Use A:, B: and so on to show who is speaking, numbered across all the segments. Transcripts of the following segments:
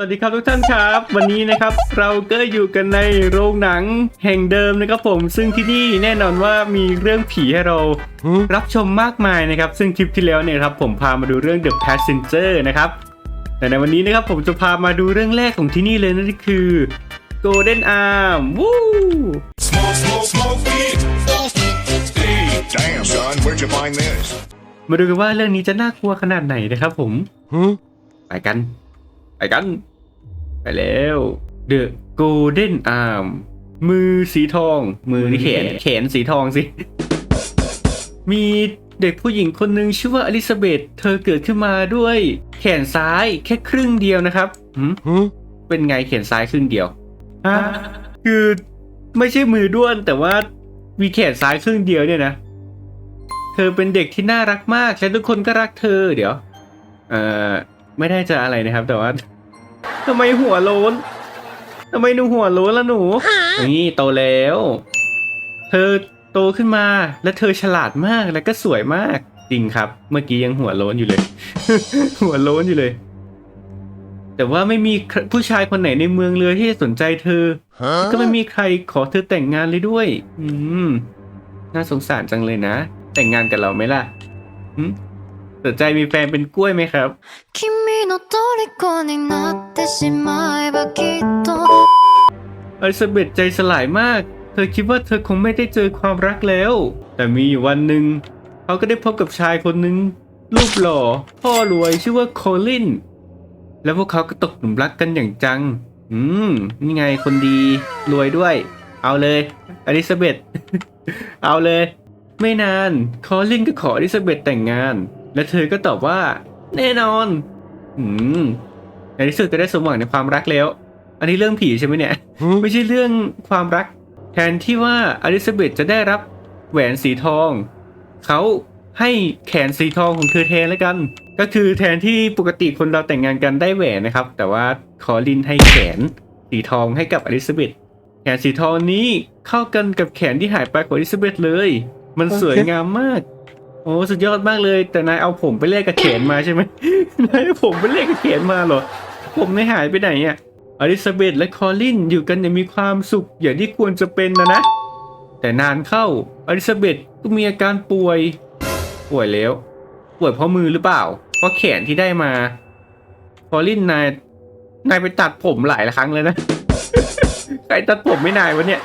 A: สวัสดีครับทุกท่านครับ วันนี้นะครับเราก็อยู่กันในโรงหนังแห่งเดิมนะครับผม ซึ่งที่นี่แน่นอนว่ามีเรื่องผีให้เรารับชมมากมายนะครับ ซึ่งคลิปที่แล้วเนี่ยครับผมพามาดูเรื่อง The Passenger นะครับแต่ในวันนี้นะครับผมจะพามาดูเรื่องแรกของที่นี่เลยนั่นก็คือ Golden Arm วู้
B: Smoke, smoke, smoke weed. Hey, damn, son, where'd you find this?
A: มาดูกันว่าเรื่องนี้จะน่ากลัวขนาดไหนนะครับผมไปกัน ไปกัน ไปแล้ว The Golden Arm มือสีทอง มือนี่แขนแขนสีทองสิ มีเด็กผู้หญิงคนหนึ่งชื่อว่าอลิซาเบธเธอเกิดขึ้นมาด้วย แขนซ้ายแค่ครึ่งเดียวนะครับหืมเป็นไงแขนซ้ายครึ่งเดียวฮะคือไม่ใช่มือด้วนแต่ว่ามีแขนซ้ายครึ่งเดียวเนี่ยนะ เธอเป็นเด็กที่น่ารักมากและทุกคนก็รักเธอเดี๋ยว เอ่อ ไม่ได้จะอะไรนะครับ แต่ว่าทำไมหัวโล้นทำไมหนูหัวโล้นละหนู นี่โตแล้ว เธอโตขึ้นมาและเธอฉลาดมากและก็สวยมากจริงครับ เมื่อกี้ยังหัวโล้นอยู่เลย หัวโล้นอยู่เลย แต่ว่าไม่มีใครผู้ชายคนไหนในเมืองเลยที่จะสนใจเธอ ก็ไม่มีใครขอเธอแต่งงานเลยด้วย อืม น่าสงสารจังเลยนะ แต่งงานกับเราไหมล่ะหึ สนใจมีแฟนเป็นกล้วยไหมครับ
C: 君の虜になってしまえばきっと
A: อลิซาเบธใจสลายมาก เธอคิดว่าเธอคงไม่ได้เจอความรักแล้ว แต่มีอยู่วันหนึ่งเขาก็ได้พบกับชายคนหนึ่งรูปหล่อ พ่อรวยชื่อว่าโคลิน แล้วพวกเขาก็ตกหลุมรักกันอย่างจัง อืม นี่ไงคนดีรวยด้วย เอาเลยอลิซาเบธ เอาเลย ไม่นานคอลินก็ขออลิซาเบธแต่งงาน และเธอก็ตอบว่า แน่นอน อืมในที่สุดก็ได้สมหวังในความรักแล้ว อันนี้เรื่องผีใช่ไหมเนี่ย ไม่ใช่เรื่องความรัก แทนที่ว่าอลิซาเบธจะได้รับแหวนสีทอง เขาให้แขนสีทองของเธอแทนแล้วกัน ก็คือแทนที่ปกติคนเราแต่งงานกันได้แหวนนะครับ แต่ว่าคอลินให้แขนสีทองให้กับอลิซาเบธแขนสีทองนี้เข้ากันกับแขนที่หายไปของอลิซาเบธเลย มันสวยงามมากโอ้สุดยอดมากเลย แต่นายเอาผมไปแลกกับแขนมาใช่ไหมนายเอาผมไปแลกกับแขนมาเหรอ ผมนายหายไปไหนอะอลิซาเบธและคอลินอยู่กันอย่างมีความสุขอย่างที่ควรจะเป็นนะนะ แต่นานเข้าอลิซาเบธก็มีอาการป่วย ป่วยแล้ว ป่วยเพราะมือหรือเปล่า เพราะแขนที่ได้มา คอลินนาย นายไปตัดผมหลายครั้งเลยนะ ใครตัดผมไม่นายวะเนี่ย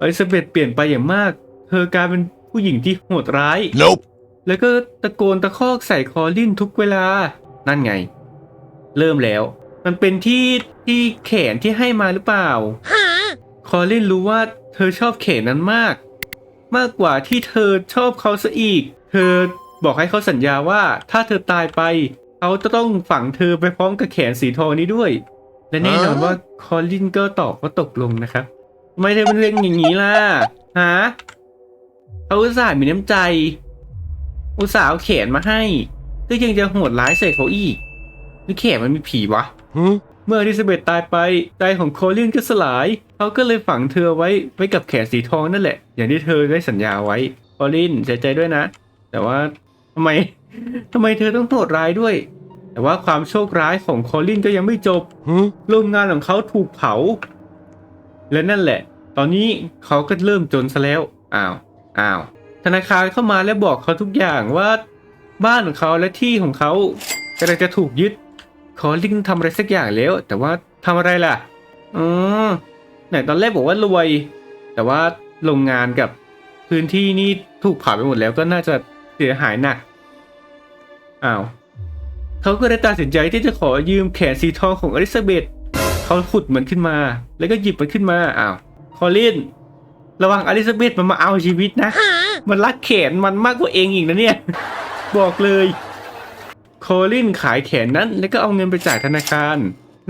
A: อลิซาเบธเปลี่ยนไปอย่างมาก เธอกลายเป็น ผู้หญิงที่โหดร้าย
B: Nope.
A: แล้วก็ตะโกนตะคอกใส่คอลินทุกเวลา นั่นไง เริ่มแล้ว มันเป็นที่ที่แขนที่ให้มาหรือเปล่า คอลินรู้ว่าเธอชอบแขนนั้นมาก มากกว่าที่เธอชอบเขาซะอีก เธอบอกให้เขาสัญญาว่าถ้าเธอตายไป เขาจะต้องฝังเธอไปพร้อมกับแขนสีทองนี้ด้วย และแน่นอนว่าคอลินก็ตอบว่าตกลงนะครับทำไมเธอเป็นเรื่องอย่างนี้ล่ะ ฮะ เขาอุตส่าห์มีน้ำใจ อุตส่าห์เอาแขนมาให้ก็ยังจะโหดร้ายใส่เขาอีกหรือแขนมันมีผีวะเมื่ออลิซาเบธตายไปใจของโคลินก็สลาย เขาก็เลยฝังเธอไว้ไว้กับแขนสีทองนั่นแหละ อย่างที่เธอได้สัญญาไว้โคลินเสียใจด้วยนะ แต่ว่าทำไมทำไมเธอต้องโหดร้ายด้วย แต่ว่าความโชคร้ายของโคลินก็ยังไม่จบโรงงานของเขาถูกเผา และนั่นแหละ ตอนนี้เขาก็เริ่มจนซะแล้ว อ้าว อ้าว ธนาคารเข้ามาและบอกเขาทุกอย่างว่าบ้านของเขาและที่ของเขากำลังจะถูกยึด ขอลิงทำอะไรสักอย่างแล้ว แต่ว่าทำอะไรล่ะอ๋อไหนตอนแรกบอกว่ารวย แต่ว่าโรงงานกับพื้นที่นี่ถูกเผาไปหมดแล้วก็น่าจะเสียหายหนักอ้าวเขาก็เลยตัดสินใจที่จะขอยืมแขนสีทองของอลิซาเบธเขาขุดมันขึ้นมา แล้วก็หยิบมันขึ้นมาอ้าวคอลิน ระวังอลิซาเบธมันมาเอาชีวิตนะ มันรักแขนมันมากกว่าเองอีกนะเนี่ย บอกเลยโคลินขายแขนนั้น แล้วก็เอาเงินไปจ่ายธนาคาร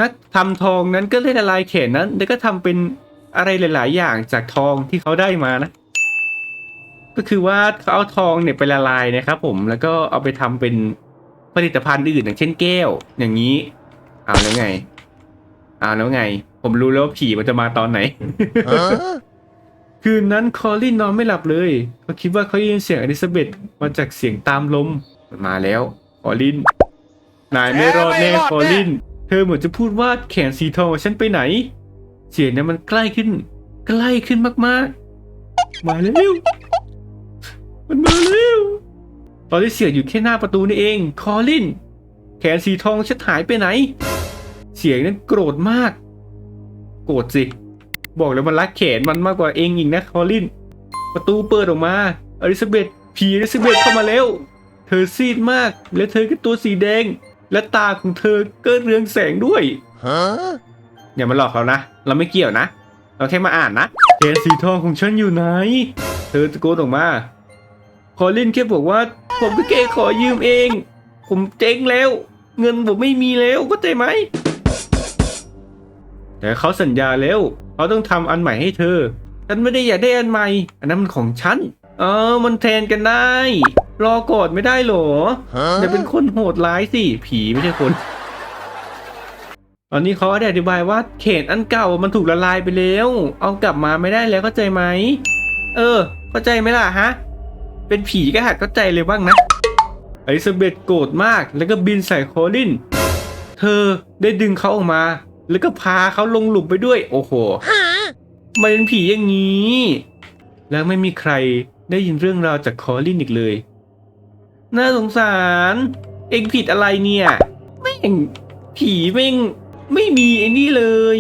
A: นักทำทองนั้นก็เลยละลายแขนนั้น แล้วก็ทำเป็นอะไรหลาย ๆ อย่างจากทองที่เขาได้มานะ ก็คือว่าเขาเอาทองเนี่ยไปละลายนะครับผมแล้วก็เอาไปทำเป็นผลิตภัณฑ์อื่นอย่างเช่นแก้ว อย่างนี้เอาแล้วไงเอาแล้วไง ผมรู้แล้วว่าผีมันจะมาตอนไหน
B: Huh?
A: คืนนั้นคอลินนอนไม่หลับเลยเขาคิดว่าเขาได้ยินเสียงอลิซาเบธมาจากเสียงตามลมมันมาแล้วคอลินนายไม่รอดแน่
B: แน่ไม่รอดแน่
A: คอลิน เธอเหมือนจะพูดว่าแขนสีทองของฉันไปไหน เสียงนั้นมันใกล้ขึ้น ใกล้ขึ้นมากๆ มาแล้วมันมาแล้วตอนที่เสียงอยู่แค่หน้าประตูนี่เอง คอลิน แขนสีทองฉันหายไปไหน เสียงนั้นโกรธมาก โกรธสิ บอกแล้วมันรักแขนมันมากกว่าเองอีกนะคอลิน ประตูเปิดออกมาอลิซาเบธผีอลิซาเบธเข้ามาแล้ว เธอซีดมาก และเธอก็ตัวสีแดง และตาของเธอก็เรืองแสงด้วย
B: Huh?
A: อย่ามาหลอกเรานะ เราไม่เกี่ยวนะ เราแค่มาอ่านนะแขนสีทองของฉันอยู่ไหน เธอตะโกนออกมา คอลินแค่บอกว่า ผมก็แค่ขอยืมเอง ผมเจ๊งแล้ว เงินผมไม่มีแล้วก็ใจไหม แต่เขาสัญญาแล้ว เขาต้องทำอันใหม่ให้เธอ ฉันไม่ได้อยากได้อันใหม่ อันนั้นมันของฉัน เออ มันแทนกันได้ รอก่อนไม่ได้เหรออย่าเป็น
B: Huh?
A: คนโหดร้ายสิ ผีไม่ใช่คน ตอนนี้เขาได้อธิบายว่าเขนอันเก่ามันถูกละลายไปแล้ว เอากลับมาไม่ได้แล้วเข้าใจไหม เออ เข้าใจไหมล่ะฮะ เป็นผีก็หัดเข้าใจเลยบ้างนะอลิซาเบธโกรธมากแล้วก็บินใส่โคลิน เธอได้ดึงเขาออกมา แล้วก็พาเขาลงหลุมไปด้วย โอ้โหมันเป็นผีอย่างนี้ แล้วไม่มีใครได้ยินเรื่องราวจากคอลินอีกเลย น่าสงสาร เองผิดอะไรเนี่ยแม่งผีแม่งไม่มีไอ้นี่เลย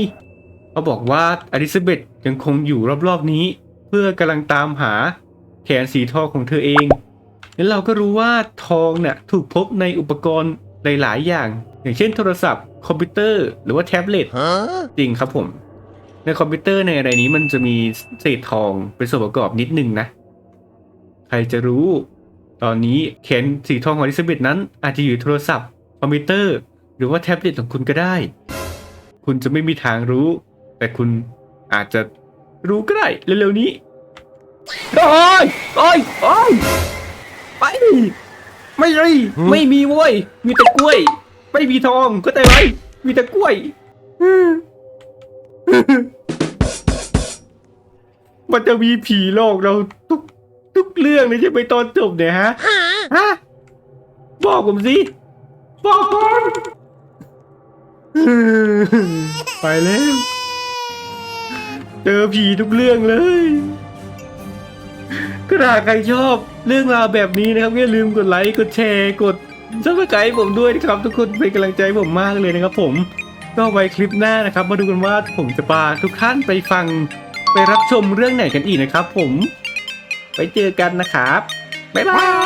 A: เขาบอกว่าอลิซาเบธยังคงอยู่รอบๆนี้ เพื่อกำลังตามหาแขนสีทองของเธอเอง แล้วเราก็รู้ว่าทองเนี่ยถูกพบในอุปกรณ์หลายๆอย่าง อย่างเช่นโทรศัพท์ คอมพิวเตอร์หรือว่าแท็บเล็ต
B: Huh?
A: จริงครับผม ในคอมพิวเตอร์ในอะไรนี้มันจะมีเศษทองเป็นส่วนประกอบนิดนึงนะ ใครจะรู้ ตอนนี้แขนสีทองของอลิซาเบธนั้น อาจจะอยู่โทรศัพท์ คอมพิวเตอร์ หรือว่าแท็บเล็ตของคุณก็ได้ คุณจะไม่มีทางรู้ แต่คุณอาจจะรู้ก็ได้เร็วๆนี้โอ้ยโอ้ยโอ้ยไปไม่เลยไม่มีเว้ยมีแต่กล้วย ไม่มีทองก็แต่ไรมีแต่กล้วย มันจะมีผีหลอกเราทุกทุกเรื่องเลยใช่ไหมตอนจบเนี่ยฮะ ฮะ บอกผมสิ บอกก่อนไปแล้ว เจอผีทุกเรื่องเลยก็ถ้าใครชอบเรื่องราวแบบนี้นะครับอย่าลืมกดไลค์ กดแชร์ กด ซับสไครต์ผมด้วยนะครับทุกคนเป็นกำลังใจผมมากเลยนะครับผมก็ไว้คลิปหน้านะครับ มาดูกันว่าผมจะพาทุกท่านไปฟังไปรับชมเรื่องไหนกันอีกนะครับผม ไปเจอกันนะครับ บ๊ายบาย